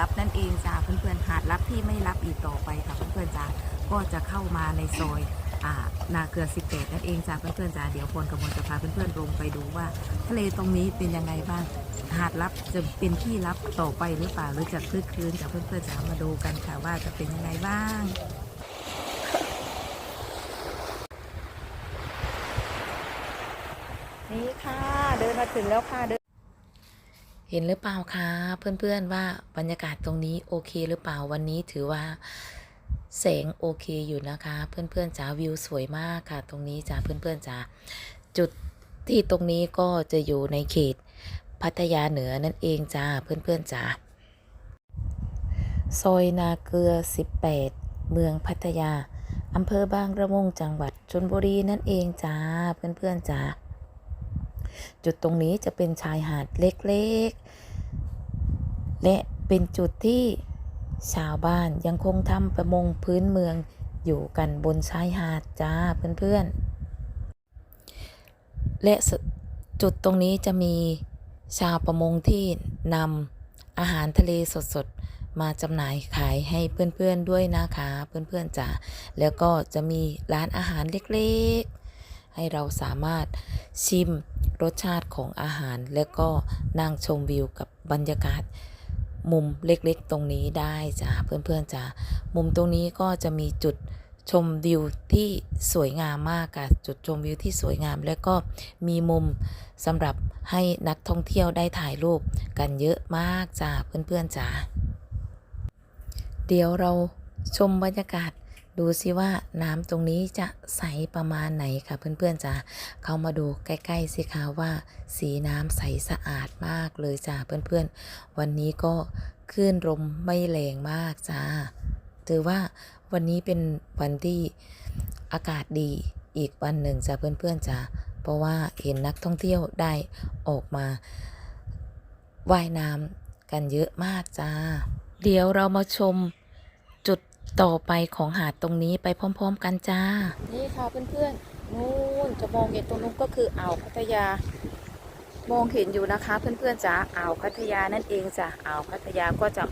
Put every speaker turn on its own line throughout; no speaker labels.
ลับนั่นเองจ้าเพื่อนๆหาดลับที่ไม่ลับอีกต่อไปค่ะเพื่อนๆจ้าก็จะเข้ามาในซอยอ่านาเกลือ18นั่นเองจ้าเพื่อนๆจ้าเดี๋ยวพลกำมลจะพาเพื่อนๆลงไปดูว่า ทะเลตรงนี้เป็นยังไงบ้างหาดลับจะเป็นที่ลับต่อไปหรือเปล่าหรือจะคลึกคลื้นจากเพื่อนๆจะมาดูกันค่ะว่าจะเป็นยังไงบ้างนี่ค่ะเดินมาถึงแล้วค่ะเดิน เห็นหรือเปล่าคะเพื่อนๆว่าบรรยากาศตรงนี้โอเคหรือเปล่าวันนี้ถือว่าแสงโอเคอยู่นะคะ เพื่อนๆจ๋าวิวสวยมากค่ะ ตรงนี้จ้าเพื่อนๆจ๋าจุดที่ตรงนี้ก็จะอยู่ในเขตพัทยาเหนือนั่นเองจ้าเพื่อนๆจ๋าซอยนาเกลือ 18 เมืองพัทยาอำเภอบางระมุงจังหวัดชลบุรีนั่นเองจ้าเพื่อนๆจ๋า จุดตรงนี้จะเป็นชายหาดเล็กๆ และเป็นจุดที่ชาวบ้านยังคงทำประมงพื้นเมืองอยู่กันบนชายหาดจ้าเพื่อนๆ และจุดตรงนี้จะมีชาวประมงที่นำอาหารทะเลสดๆ มาจำหน่ายขายให้เพื่อนๆด้วยนะคะเพื่อนๆจ้าแล้วก็จะมีร้านอาหารเล็กๆ ให้เราสามารถชิม รสชาติของอาหาร แล้วก็นั่งชมวิวกับบรรยากาศมุมเล็กๆ ตรงนี้ได้จ้ะเพื่อนๆจ้ะมุมตรงนี้ก็จะมีจุดชมวิวที่สวยงามมากค่ะจุดชมวิวที่สวยงาม แล้วก็มีมุมสำหรับให้นักท่องเที่ยวได้ถ่ายรูปกันเยอะมากจ้ะเพื่อนๆจ้ะเดี๋ยวเราชมบรรยากาศ ดูสิว่าน้ำตรงนี้จะใสประมาณไหนค่ะเพื่อนๆจ้าเข้ามาดูใกล้ๆสิคะว่า สีน้ำใสสะอาดมากเลยจ้าเพื่อนๆ วันนี้ก็คลื่นลมไม่แรงมากจ้าถือว่าวันนี้เป็นวันที่อากาศดีอีกวันหนึ่งจ้าเพื่อนๆจ้าเพราะว่าเห็นนักท่องเที่ยวได้ออกมาว่ายน้ำกันเยอะมากจ้า เดี๋ยวเรามาชม ต่อไปของหาดตรงนี้ไปพร้อม ๆ กันจ้า นี่ค่ะเพื่อนๆนู่นจะมองเห็นตรงนู้นก็คืออ่าวพัทยา มองเห็นอยู่นะคะ เพื่อนๆจ้าอ่าวพัทยานั่นเองจ้ะอ่าวพัทยาก็จะ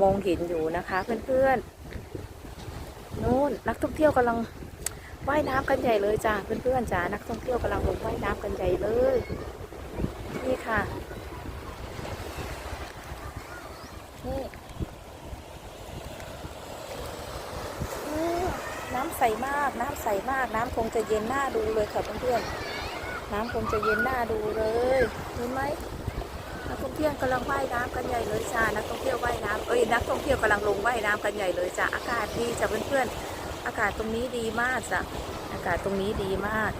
มองเห็นอยู่นะคะ เพื่อนๆนู่นนักท่องเที่ยวกำลังว่ายน้ำกันใหญ่เลยจ้าเพื่อนๆจ้านักท่องเที่ยวกำลังลงว่ายน้ำกันใหญ่เลย นี่ค่ะ นี่ อืม น้ำใสมาก น้ำใสมาก น้ำคงจะเย็นหน้าดูเลยค่ะเพื่อนๆน้ำคงจะเย็นหน้าดูเลยเห็นไหมนักท่องเที่ยวกำลังว่ายน้ำกันใหญ่เลยจ้านักท่องเที่ยวว่ายน้ำเอ้ยนักท่องเที่ยวกำลังลงว่ายน้ำกันใหญ่เลยจ้าอากาศดีจ้ะเพื่อนๆอากาศตรงนี้ดีมากจ้ะอากาศตรงนี้ดีมาก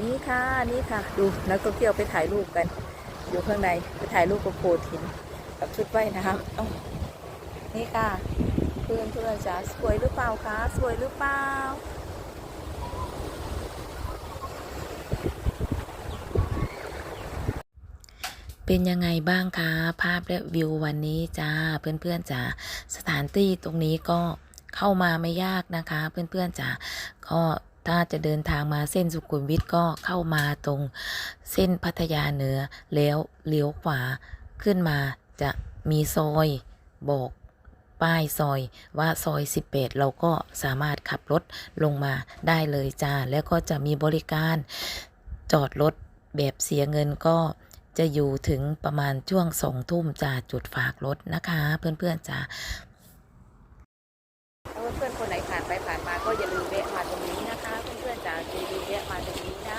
นี่ค่ะนี่ค่ะ ดูนักท่องเที่ยวไปถ่ายรูปกัน อยู่ข้างในไปถ่ายรูปกับโขดหินกับชุดว่ายน้ำนี่ค่ะ พื่อนเพื่อนจ๋าสวยหรือเปล่าคะสวยหรือเปล่าเป็นยังไงบ้างคะภาพและวิววันนี้จ้าเพื่อนๆจ๋าสถานที่ตรงนี้ก็เข้ามาไม่ยากนะคะ เพื่อนๆจ๋าก็ถ้าจะเดินทางมาเส้นสุขุมวิทก็เข้ามาตรงเส้นพัทยาเหนือแล้วเลี้ยวขวาขึ้นมาจะมีซอยบอก ป้ายซอยว่าซอย 18 เราก็สามารถขับรถลงมาได้เลยจ้า แล้วก็จะมีบริการจอดรถแบบเสียเงินก็จะอยู่ถึงประมาณช่วงสองทุ่มจ้าจุดฝากรถนะคะ เพื่อนๆจ้าเพื่อนๆคนไหนผ่านไปผ่านมาก็อย่าลืมแวะมาตรงนี้นะคะ เพื่อนๆจ้าอย่าลืมแวะมาตรงนี้นะ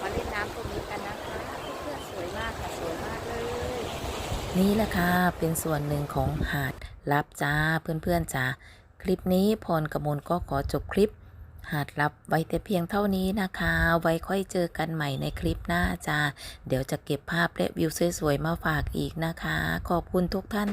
มาเล่นน้ำตรงนี้กันนะคะเพื่อนๆสวยมากค่ะสวยมากเลย นี่แหละค่ะเป็นส่วนหนึ่งของหาด รับจ้าเพื่อนๆจ้าคลิปนี้พรกมลก็ขอจบคลิป หาดรับไว้แต่เพียงเท่านี้นะคะ ไว้ค่อยเจอกันใหม่ในคลิปหน้าจ้าเดี๋ยวจะเก็บภาพและวิวสวยๆมาฝากอีกนะคะ ขอบคุณทุกท่าน